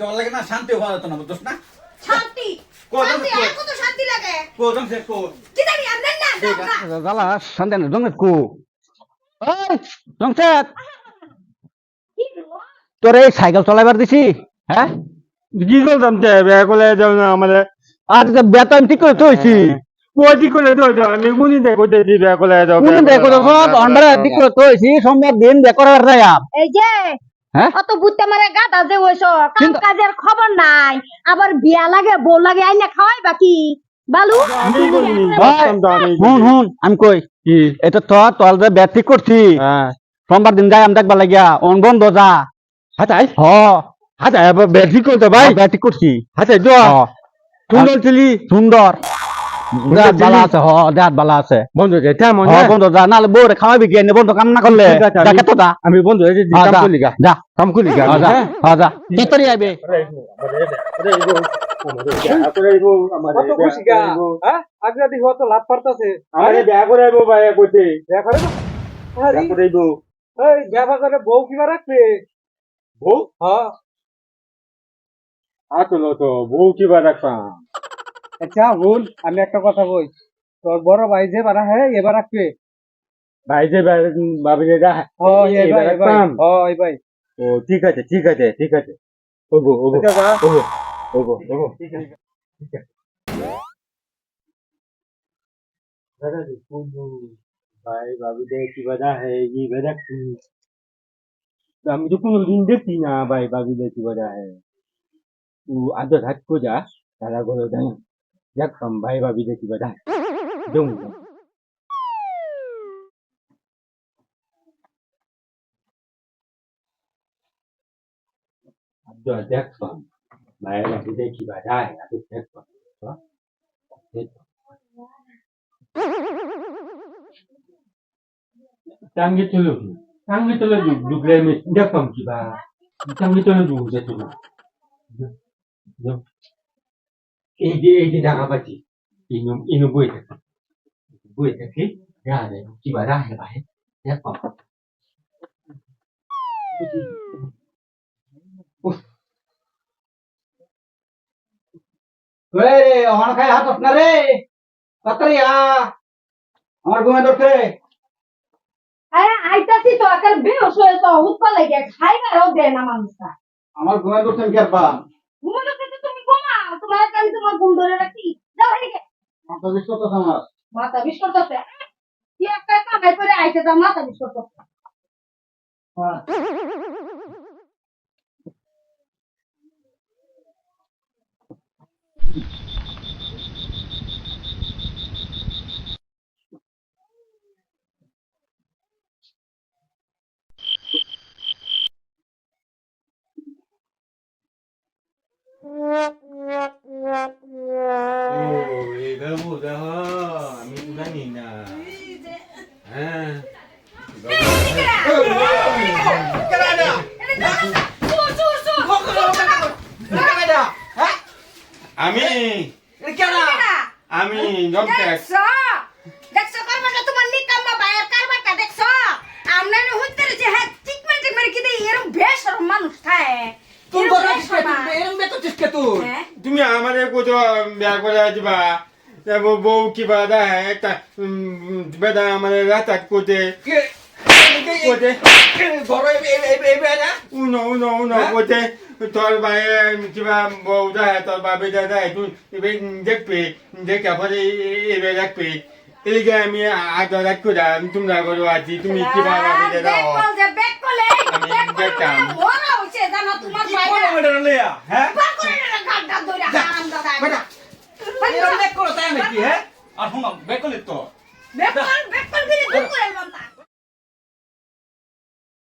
তোর লাগে না শান্তি হওয়া যেত না বুঝছ না? শান্তি? শান্তি শান্তি লাগে? কো সে কো। কি জানি আমরা না কি। তোর এই সাইকেল চলাইবার দিছি হ্যাঁ? কি করতাম তে বিয়া করে যাও না আমাদের আর যে বেতন ঠিক করে থইছি। কোটি করে তো আমি দেখো দেখি বিয়া করে যাও দেখো তো সব অন্ডারে ঠিক করে থইছি সোমবার দিন বেকরার যায় এই যে হ্যাঁ? অত বুঝতে মারে গাদা যে হইছো কাম কাজের খবর নাই। আবার বিয়া লাগে বউ লাগে আইনা খাওয়াই বাকি বালু? হুন হুন আমি কই? এটা তো তোর যে ব্যাট ঠিক করছি। হ্যাঁ। সোমবার দিন যাই আমি দেখবার লাগিয়া অন বন্ধ যা। হাতাই হ। হাতাই আবার ব্যাটারি করতে ভাই। ব্যাট ঠিক করছি হাতাই সুন্দর ছিলি। সুন্দর। দেহাত বালা আছে হ বালা আছে। বন্ধু যে তেমন হ বন্ধ যা খাওয়াবি কি এনে কাম না করলে। ঠিক আমি- তো যা। আমি বন্ধু এই কাম করি গা। যা। কাম করি গা যা হ্যাঁ? যা। তাড়াতাড়ি আইবে? কত খুশি গা আগ্রা দিহ তো লাভ পারতাছে। আরে বিয়া করে আইবো ভাই কইতে বিয়া করে না বিয়া করে আইবো। এই বিয়া করে বউ কিবা রাখবে? বউ? হ্যাঁ আতলো তো বউ কিবা রাখতাম আচ্ছা হুন আমি একটা কথা বল তোর বড় ভাই যে বাড়া হ্যাঁ এবার আসবে ভাই যে ভাবি যে যা। ও ভাই ও ঠিক আছে ঠিক আছে ঠিক আছে। ওগো ওগো আচ্ছা, ওগো ওগো ওগো। ঠিক আছে দাদা ভাই ভাবি দে কি বাদা হ্যাঁ এই বাদা আমি তো কোনোদিন দেখি না ভাই ভাবি দে কি বাদা হ্যাঁ। ও আদর হাত যা তারা গলো দেয় দেখতাম ভাই ভাবি দে কি বাজা দম আদর দেখতাম ভাই ভাবি দে কি বাজা আদর দেখতাম Tangi tulo. Tangi tulo du dugle mi nda boy ta. Boy ta ki ya de ki ba da he ba he. Ya pam. রে অন খাই হাত না রে তাড়াতাড়ি আ আমার ঘুমে ধরছে আরে আইতাছি তো আকাল বেহোশ হয়েছ উৎপা লাগে খাইবারও দেয় না মানুষটা আমার ঘুমে ধরছেন কি আর পাম ঘুমানো কিন্তু তুমি কাছে আমি তোমার ঘুম ধরে রাখি যাও এদিকে। মাথা বিষ করতেছে আমার মাথা বিষ করতেছে কি একটা কামাই করে আইতে তা মাথা বিষ করতেছে আমি জানি না হ্যাঁ। আমি আমি জমতে দেখছ? দেখছ? কারবারটা তোমার নিকাম্মা বায়ার কারবারটা দেখছ? আমরা যে হ্যাঁ কি দেই? এরকম বেশরম মানুষ থাকে। বেতো চিসকে হ্যাঁ? তুমি আমারে কোথাও বিয়া করে আসবা বউ কি বাধা একটা বেদা আমাদের রাস্তা কোটে কোটে বড় উনো উনো উনো কোটে তোর বাইরে কিবা বউ দেয় তোর বাবে দেয় তুই এবার দেখবে দেখে পরে এবার দেখবে এদিকে আমি আদর রাখ করে তোমরা করো আছি তুমি দাও দেখো যে ব্যাক করলে আমি দেখতাম। কি হ্যাঁ আর শোনো বেকলিত